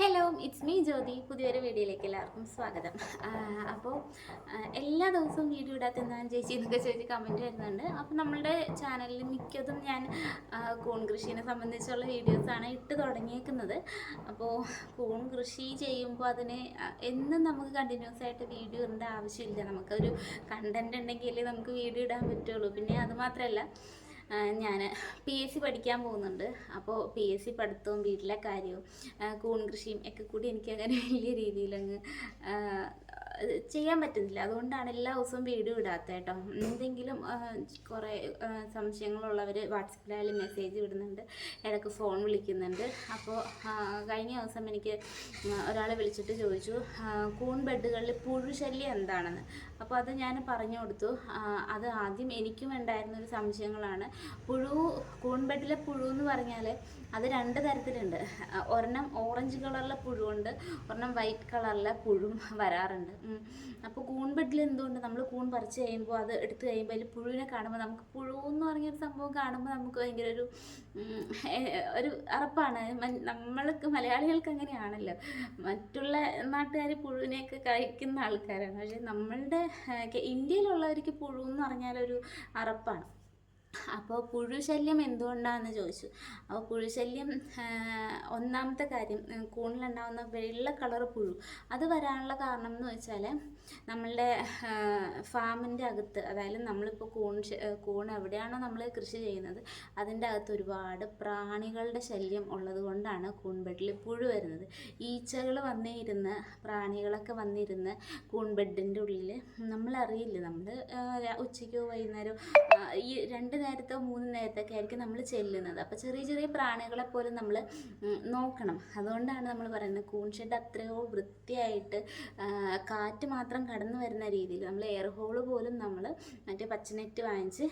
Hello it's me ജ്യോതി പുതിയൊരു വീഡിയോയിലേക്ക് എല്ലാവർക്കും സ്വാഗതം. അപ്പോൾ എല്ലാ ദിവസവും വീഡിയോ ഇടാത്ത എന്താണ് ചേച്ചി എന്നൊക്കെ ചോദിച്ച് കമന്റ് വരുന്നുണ്ട്. അപ്പോൾ നമ്മളുടെ ചാനലിൽ മിക്കതും ഞാൻ കൂൺ കൃഷിയെ സംബന്ധിച്ചുള്ള വീഡിയോസാണ് ഇട്ട് തുടങ്ങിയേക്കുന്നത്. അപ്പോൾ കൂൺ കൃഷി ചെയ്യുമ്പോൾ അതിന് എന്നും നമുക്ക് കണ്ടിന്യൂസ് ആയിട്ട് വീഡിയോ ഇടേണ്ട ആവശ്യമില്ല. നമുക്കൊരു കണ്ടന്റ് ഉണ്ടെങ്കിൽ നമുക്ക് വീഡിയോ ഇടാൻ പറ്റുള്ളൂ. പിന്നെ അത് മാത്രമല്ല ഞാൻ പി എസ് സി പഠിക്കാൻ പോകുന്നുണ്ട്. അപ്പോൾ പി എസ് സി പഠിത്തവും വീട്ടിലെ കാര്യവും കൂൺ കൃഷിയും ഒക്കെ കൂടി എനിക്ക് അങ്ങനെ വലിയ രീതിയിലങ്ങ് ചെയ്യാൻ പറ്റുന്നില്ല. അതുകൊണ്ടാണ് എല്ലാ ദിവസവും വീട് വിടാത്ത കേട്ടോ. എന്തെങ്കിലും കുറേ സംശയങ്ങളുള്ളവർ വാട്സപ്പിലായാലും മെസ്സേജ് വിടുന്നുണ്ട് ഇടയ്ക്ക് ഫോൺ വിളിക്കുന്നുണ്ട്. അപ്പോൾ കഴിഞ്ഞ ദിവസം എനിക്ക് ഒരാളെ വിളിച്ചിട്ട് ചോദിച്ചു കൂൺ ബെഡുകളിൽ പുഴു ശല്യം എന്താണെന്ന്. അപ്പോൾ അത് ഞാൻ പറഞ്ഞു കൊടുത്തു. അത് ആദ്യം എനിക്കും ഉണ്ടായിരുന്ന ഒരു സംശയങ്ങളാണ്. പുഴു കൂൺബെഡിലെ പുഴു എന്ന് പറഞ്ഞാൽ അത് രണ്ട് തരത്തിലുണ്ട്. ഒരെണ്ണം ഓറഞ്ച് കളറിലെ പുഴുണ്ട് ഒരെണ്ണം വൈറ്റ് കളറിലെ പുഴും വരാറുണ്ട്. അപ്പോൾ കൂൺബെഡിൽ എന്തുകൊണ്ട് നമ്മൾ കൂൺ പറിച്ച് കഴിയുമ്പോൾ അത് എടുത്ത് കഴിയുമ്പോൾ അതിൽ പുഴുവിനെ കാണുമ്പോൾ നമുക്ക് പുഴു എന്ന് പറഞ്ഞൊരു സംഭവം കാണുമ്പോൾ നമുക്ക് ഭയങ്കര ഒരു ഒരു അറപ്പാണ്. നമ്മൾക്ക് മലയാളികൾക്ക് അങ്ങനെയാണല്ലോ. മറ്റുള്ള നാട്ടുകാർ പുഴുവിനെയൊക്കെ കഴിക്കുന്ന ആൾക്കാരാണ്. പക്ഷേ നമ്മളുടെ ഇന്ത്യയിലുള്ളവർക്ക് പുഴു എന്ന് പറഞ്ഞാൽ ഒരു അറപ്പാണ്. അപ്പോൾ പുഴുശല്യം എന്തുകൊണ്ടാണെന്ന് ചോദിച്ചു. അപ്പോൾ പുഴുശല്യം ഒന്നാമത്തെ കാര്യം കൂണിലുണ്ടാകുന്ന വെള്ള കളർ പുഴു. അത് വരാനുള്ള കാരണം എന്ന് വെച്ചാൽ നമ്മളുടെ ഫാമിന്റെ അകത്ത് അതായത് നമ്മളിപ്പോൾ കൂൺ കൂൺ എവിടെയാണോ നമ്മൾ കൃഷി ചെയ്യുന്നത് അതിന്റെ അകത്ത് ഒരുപാട് പ്രാണികളുടെ ശല്യം ഉള്ളത് കൊണ്ടാണ് കൂൺബെഡിൽ പുഴു വരുന്നത്. ഈച്ചകൾ വന്നിരുന്ന് പ്രാണികളൊക്കെ വന്നിരുന്ന് കൂൺബെഡിന്റെ ഉള്ളിൽ നമ്മളറിയില്ല നമ്മൾ ഉച്ചയ്ക്കോ വൈകുന്നേരമോ ഈ രണ്ട് നേരത്തോ മൂന്ന് നേരത്തൊക്കെ ആയിരിക്കും നമ്മൾ ചെല്ലുന്നത്. അപ്പോൾ ചെറിയ ചെറിയ പ്രാണികളെ പോലും നമ്മൾ നോക്കണം. അതുകൊണ്ടാണ് നമ്മൾ പറയുന്നത് കൂൺ ഷെഡ് അത്രയോ വൃത്തിയായിട്ട് കാറ്റ് മാത്രം കടന്നു വരുന്ന രീതിയിൽ നമ്മൾ എയർ ഹോൾ പോലും നമ്മൾ മറ്റേ പച്ചനെറ്റ് വാങ്ങിച്ച്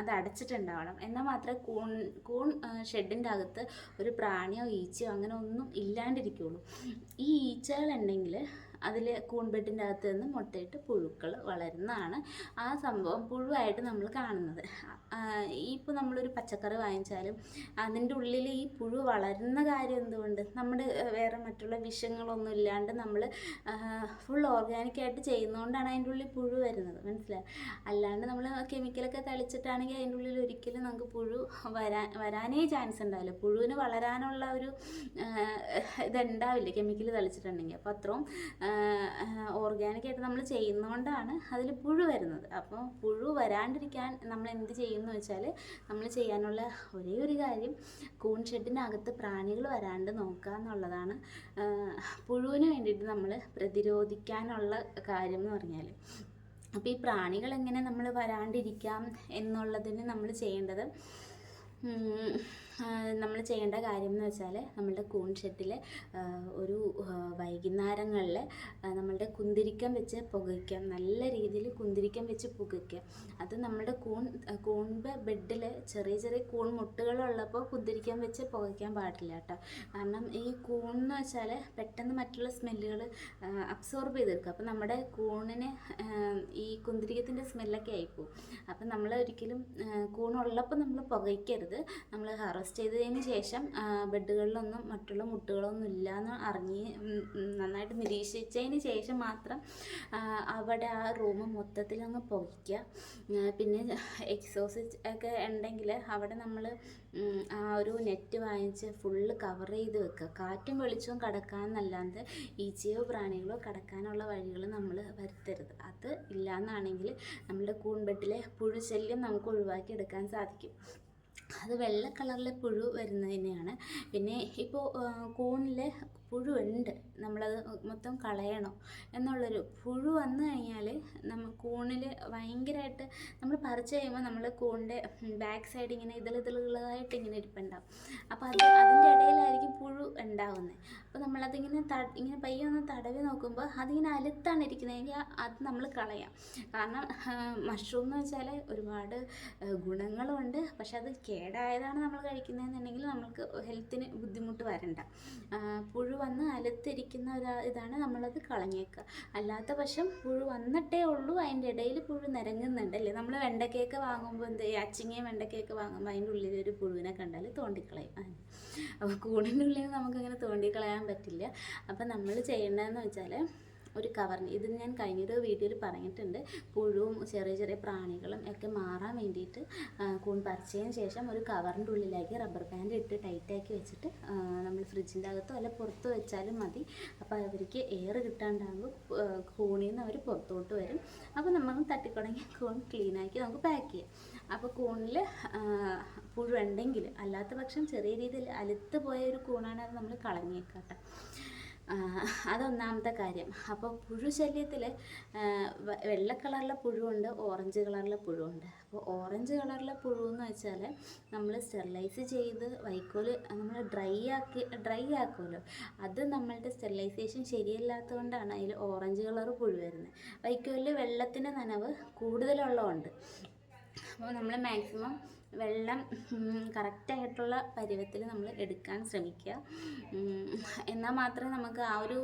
അത് അടച്ചിട്ടുണ്ടാവണം. എന്നാൽ മാത്രമേ കൂൺ കൂൺ ഷെഡിന്റെ അകത്ത് ഒരു പ്രാണിയോ ഈച്ചയോ അങ്ങനെ ഒന്നും ഇല്ലാണ്ടിരിക്കുള്ളൂ. ഈ ഈച്ചകളുണ്ടെങ്കിൽ അതിൽ കൂൺപെട്ടിന്റെ അകത്ത് നിന്ന് മുട്ടയിട്ട് പുഴുക്കൾ വളരുന്നതാണ് ആ സംഭവം പുഴുവായിട്ട് നമ്മൾ കാണുന്നത്. ഇപ്പോൾ നമ്മളൊരു പച്ചക്കറി വാങ്ങിച്ചാലും അതിന്റെ ഉള്ളിൽ ഈ പുഴു വളരുന്ന കാര്യം എന്തുകൊണ്ട്? നമ്മുടെ വേറെ മറ്റുള്ള വിഷങ്ങളൊന്നും ഇല്ലാണ്ട് നമ്മൾ ഫുൾ ഓർഗാനിക്കായിട്ട് ചെയ്യുന്നതുകൊണ്ടാണ് അതിന്റെ ഉള്ളിൽ പുഴു വരുന്നത്. മനസ്സിലായി? അല്ലാണ്ട് നമ്മൾ കെമിക്കലൊക്കെ തളിച്ചിട്ടാണെങ്കിൽ അതിന്റെ ഉള്ളിൽ ഒരിക്കലും നമുക്ക് പുഴു വരാൻ വരാനേ ചാൻസ് ഉണ്ടാവില്ല. പുഴുവിന് വളരാനുള്ള ഒരു ഇതുണ്ടാവില്ല. കെമിക്കൽ തളിച്ചിട്ടുണ്ടെങ്കിൽ. അപ്പോൾ അത്രയും ഓർഗാനിക്കായിട്ട് നമ്മൾ ചെയ്യുന്നതുകൊണ്ടാണ് അതിൽ പുഴു വരുന്നത്. അപ്പോൾ പുഴു വരാണ്ടിരിക്കാൻ നമ്മൾ എന്ത് ചെയ്യുമെന്ന് വെച്ചാൽ നമ്മൾ ചെയ്യാനുള്ള ഒരേ ഒരു കാര്യം കൂൺ ഷെഡിനകത്ത് പ്രാണികൾ വരാണ്ട് നോക്കുക എന്നുള്ളതാണ്. പുഴുവിന് വേണ്ടിയിട്ട് നമ്മൾ പ്രതിരോധിക്കാനുള്ള കാര്യം എന്ന് പറഞ്ഞാൽ അപ്പോൾ ഈ പ്രാണികൾ എങ്ങനെ നമ്മൾ വരാണ്ടിരിക്കാം എന്നുള്ളതിന് നമ്മൾ ചെയ്യേണ്ടത് നമ്മൾ ചെയ്യേണ്ട കാര്യം എന്ന് വെച്ചാൽ നമ്മളുടെ കൂൺ ഷെഡിൽ ഒരു വൈകുന്നേരങ്ങളിൽ നമ്മളുടെ കുന്തിരിക്കം വെച്ച് പുകയ്ക്കാം. നല്ല രീതിയിൽ കുന്തിരിക്കം വെച്ച് പുകയ്ക്കാം. അത് നമ്മളുടെ കൂൺ കൂൺപ ബെഡിൽ ചെറിയ ചെറിയ കൂൺ മുട്ടുകളുള്ളപ്പോൾ കുന്തിരിക്കം വെച്ച് പുകയ്ക്കാൻ പാടില്ല കേട്ടോ. കാരണം ഈ കൂൺ എന്ന് വെച്ചാൽ പെട്ടെന്ന് മറ്റുള്ള സ്മെല്ലുകൾ അബ്സോർബ് ചെയ്തെടുക്കും. അപ്പോൾ നമ്മുടെ കൂണിന് ഈ കുന്തിരിക്കത്തിന്റെ സ്മെല്ലൊക്കെ ആയിപ്പോവും. അപ്പം നമ്മൾ ഒരിക്കലും കൂണുള്ളപ്പോൾ നമ്മൾ പുകയ്ക്കരുത്. നമ്മൾ ഹാർവസ്റ്റ് ചെയ്തതിന് ശേഷം ബെഡുകളിലൊന്നും മറ്റുള്ള മുട്ടുകളൊന്നും ഇല്ലയെന്ന് അറിഞ്ഞ് ഉം, ഉം, നന്നായിട്ട് നിരീക്ഷിച്ചതിന് ശേഷം മാത്രം അവിടെ ആ റൂം മൊത്തത്തിൽ അങ്ങ് പുകയ്ക്കുക പിന്നെ എക്സോസ് ഒക്കെ ഉണ്ടെങ്കിൽ അവിടെ നമ്മൾ ആ ഒരു നെറ്റ് വാങ്ങിച്ച് ഫുള്ള് കവർ ചെയ്ത് വെക്കുക. കാറ്റും വെളിച്ചവും കടക്കാന്നല്ലാണ്ട് ഈച്ചയോ പ്രാണികളോ കടക്കാനുള്ള വഴികൾ നമ്മൾ വരുത്തരുത്. അത് ഇല്ലയെന്നാണെങ്കിൽ നമ്മുടെ കൂൺ ബെഡിലെ പുഴുശല്യം നമുക്ക് ഒഴിവാക്കി എടുക്കാൻ സാധിക്കും. അത് വെള്ള കളറിലെ പുഴു വരുന്നതിനെയാണ് പിന്നെ ഇപ്പോൾ കൂണിൽ പുഴു ഉണ്ട് നമ്മളത് മൊത്തം കളയണോ എന്നുള്ളൊരു പുഴു വന്നു കഴിഞ്ഞാൽ നമ്മൾ കൂണിൽ ഭയങ്കരമായിട്ട് നമ്മൾ പറിച്ച് കഴിയുമ്പോൾ നമ്മൾ കൂണിന്റെ ബാക്ക് സൈഡ് ഇങ്ങനെ ഇതളിതളുകളായിട്ട് ഇങ്ങനെ ഇരിപ്പുണ്ടാവും. അപ്പോൾ അത് അതിന്റെ ഉണ്ടാവുന്നത് നമ്മളതിങ്ങനെ ത ഇങ്ങനെ പയ്യെ ഒന്ന് തടവി നോക്കുമ്പോൾ അതിങ്ങനെ അലുത്താണ് ഇരിക്കുന്നതെങ്കിൽ അത് നമ്മൾ കളയാം. കാരണം മഷ്റൂം എന്ന് വെച്ചാൽ ഒരുപാട് ഗുണങ്ങളുണ്ട്. പക്ഷെ അത് കേടായതാണ് നമ്മൾ കഴിക്കുന്നതെന്നുണ്ടെങ്കിൽ നമ്മൾക്ക് ഹെൽത്തിന് ബുദ്ധിമുട്ട് വരണ്ട. പുഴു വന്ന് അലുത്തിരിക്കുന്ന ഒരു ഇതാണ് നമ്മളത് കളഞ്ഞേക്കുക. അല്ലാത്ത പക്ഷം പുഴു വന്നിട്ടേ ഉള്ളൂ. അതിന്റെ ഇടയിൽ പുഴു നിരങ്ങുന്നുണ്ട് അല്ലേ? നമ്മൾ വെണ്ടക്കയൊക്കെ വാങ്ങുമ്പോൾ എന്ത് അച്ചിങ്ങയും വെണ്ടക്കയൊക്കെ വാങ്ങുമ്പോൾ അതിന്റെ ഉള്ളിൽ ഒരു പുഴുവിനെ കണ്ടാൽ തോണ്ടിക്കളയും. അപ്പോൾ കൂടിന്റെ ഉള്ളിൽ നമുക്കങ്ങനെ തോണ്ടിക്കളയാൻ പറ്റില്ല. പറ്റില്ല അപ്പം നമ്മൾ ചെയ്യേണ്ടതെന്ന് വെച്ചാൽ ഒരു കവറിന് ഇത് ഞാൻ കഴിഞ്ഞൊരു വീഡിയോയിൽ പറഞ്ഞിട്ടുണ്ട്. പുഴുവും ചെറിയ ചെറിയ പ്രാണികളും ഒക്കെ മാറാൻ വേണ്ടിയിട്ട് കൂൺ പറിച്ചതിന് ശേഷം ഒരു കവറിന്റെ ഉള്ളിലേക്ക് റബ്ബർ ബാൻഡ് ഇട്ട് ടൈറ്റാക്കി വെച്ചിട്ട് നമ്മൾ ഫ്രിഡ്ജിന്റെ അകത്തോ അല്ല പുറത്ത് വെച്ചാലും മതി. അപ്പോൾ അവർക്ക് എയർ കിട്ടാണ്ടാകുമ്പോൾ കൂണിൽ നിന്ന് അവർ പുറത്തോട്ട് വരും. അപ്പോൾ നമ്മൾ തട്ടിക്കുടങ്ങി കൂൺ ക്ലീനാക്കി നമുക്ക് പാക്ക് ചെയ്യാം. അപ്പോൾ കൂണിൽ പുഴു ഉണ്ടെങ്കിൽ അല്ലാത്ത പക്ഷം ചെറിയ രീതിയിൽ അലുത്ത് പോയ ഒരു കൂണാണ് അത് നമ്മൾ കളഞ്ഞേക്കാട്ടെ. അതൊന്നാമത്തെ കാര്യം. അപ്പോൾ പുഴു ശല്യത്തിൽ വെള്ള കളറിലെ പുഴുവുണ്ട് ഓറഞ്ച് കളറിലെ പുഴുവുണ്ട്. അപ്പോൾ ഓറഞ്ച് കളറിലെ പുഴു എന്ന് വെച്ചാൽ നമ്മൾ സ്റ്റെറിലൈസ് ചെയ്ത് വൈക്കോൽ നമ്മൾ ഡ്രൈ ആക്കി ഡ്രൈ ആക്കുമല്ലോ. അത് നമ്മളുടെ സ്റ്റെറിലൈസേഷൻ ശരിയല്ലാത്തതുകൊണ്ടാണ് അതിൽ ഓറഞ്ച് കളർ പുഴു വരുന്നത്. വൈക്കോലിൽ വെള്ളത്തിന്റെ നനവ് കൂടുതലുള്ളതുകൊണ്ട്. അപ്പോൾ നമ്മൾ മാക്സിമം വെള്ളം കറക്റ്റായിട്ടുള്ള പരുവത്തിൽ നമ്മൾ എടുക്കാൻ ശ്രമിക്കുക. എന്നാൽ മാത്രമേ നമുക്ക് ആ ഒരു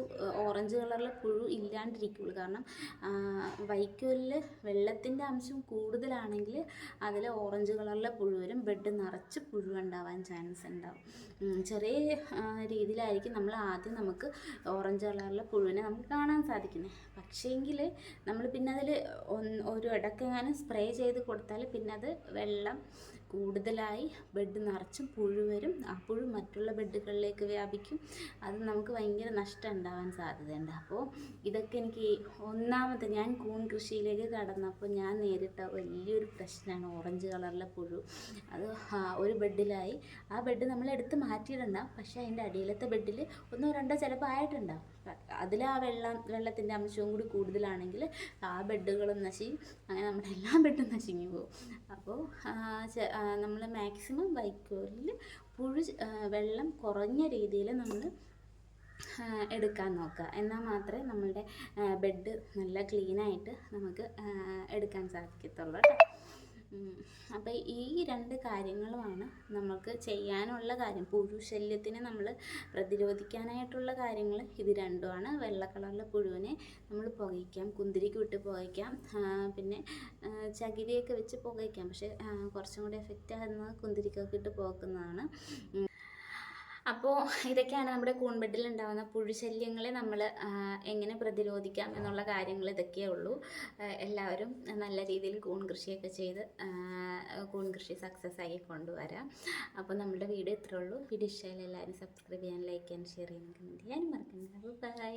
ഓറഞ്ച് കളറിൽ പുഴു ഇല്ലാണ്ടിരിക്കുള്ളൂ കാരണം വൈക്കോലിൽ വെള്ളത്തിന്റെ അംശം കൂടുതലാണെങ്കിൽ അതിൽ ഓറഞ്ച് കളറിലെ പുഴു വരും. ബെഡ് നിറച്ച് പുഴു ഉണ്ടാവാൻ ചാൻസ് ഉണ്ടാവും. ചെറിയ രീതിയിലായിരിക്കും നമ്മൾ ആദ്യം നമുക്ക് ഓറഞ്ച് കളറിലെ പുഴുവിനെ നമുക്ക് കാണാൻ സാധിക്കുന്നത്. പക്ഷേങ്കിൽ നമ്മൾ പിന്നെ അതിൽ ഒരു ഇടക്കെങ്ങാനും സ്പ്രേ ചെയ്ത് കൊടുത്താൽ പിന്നെ അത് വെള്ളം കൂടുതലായി ബെഡ് നിറച്ചും പുഴു വരും. ആ പുഴു മറ്റുള്ള ബെഡുകളിലേക്ക് വ്യാപിക്കും. അത് നമുക്ക് ഭയങ്കര നഷ്ടം ഉണ്ടാവാൻ സാധ്യതയുണ്ട്. അപ്പോൾ ഇതൊക്കെ എനിക്ക് ഒന്നാമത്തെ ഞാൻ കൂൺ കൃഷിയിലേക്ക് കടന്നപ്പോൾ ഞാൻ നേരിട്ട വലിയൊരു പ്രശ്നമാണ് ഓറഞ്ച് കളറിലെ പുഴു. അത് ഒരു ബെഡിലായി ആ ബെഡ് നമ്മൾ എടുത്ത് മാറ്റിയിട്ടുണ്ടാവും പക്ഷേ അതിന്റെ അടിയിലത്തെ ബെഡിൽ ഒന്നോ രണ്ടോ ചിലപ്പോൾ ആയിട്ടുണ്ടാവും അതിൽ ആ വെള്ളം വെള്ളത്തിന്റെ അംശവും കൂടി കൂടുതലാണെങ്കിൽ ആ ബെഡുകളും നശിക്കും. അങ്ങനെ നമ്മുടെ എല്ലാ ബെഡും നശിഞ്ഞു പോകും. അപ്പോൾ നമ്മൾ മാക്സിമം വൈക്കോലിൽ പുഴു വെള്ളം കുറഞ്ഞ രീതിയിൽ നമ്മൾ എടുക്കാൻ നോക്കുക. എന്നാൽ മാത്രമേ നമ്മളുടെ ബെഡ് നല്ല ക്ലീനായിട്ട് നമുക്ക് എടുക്കാൻ സാധിക്കത്തുള്ളൂ കേട്ടോ. അപ്പോൾ ഈ രണ്ട് കാര്യങ്ങളുമാണ് നമുക്ക് ചെയ്യാനുള്ള കാര്യം. പുഴു ശല്യത്തിനെ നമ്മൾ പ്രതിരോധിക്കാനായിട്ടുള്ള കാര്യങ്ങൾ ഇത് രണ്ടുമാണ്. വെള്ള കളറിലെ പുഴുവിനെ നമ്മൾ പുകയ്ക്കാം. കുന്തിരിക്ക് വിട്ട് പുകയ്ക്കാം. പിന്നെ ചകിരിയൊക്കെ വെച്ച് പുകയ്ക്കാം. പക്ഷേ കുറച്ചും കൂടി എഫക്റ്റ് ആകുന്നത് കുന്തിരിക്കൊക്കെ ഇട്ട് പുകക്കുന്നതാണ്. അപ്പോൾ ഇതൊക്കെയാണ് നമ്മുടെ കൂൺബെഡിൽ ഉണ്ടാകുന്ന പുഴുശല്യങ്ങളെ നമ്മൾ എങ്ങനെ പ്രതിരോധിക്കാം എന്നുള്ള കാര്യങ്ങൾ ഇതൊക്കെയേ ഉള്ളൂ. എല്ലാവരും നല്ല രീതിയിൽ കൂൺ കൃഷിയൊക്കെ ചെയ്ത് കൂൺ കൃഷി സക്സസ് ആയി കൊണ്ടുവരാം. അപ്പോൾ നമ്മുടെ വീഡിയോ ഇത്രേ ഉള്ളൂ. വീഡിയോ ഇഷ്ടമായാലും എല്ലാവരും സബ്സ്ക്രൈബ് ചെയ്യാൻ ലൈക്ക് ചെയ്യാൻ ഷെയർ ചെയ്യാൻ കമന്റ് ചെയ്യാൻ മറക്കണ്ട. ബൈ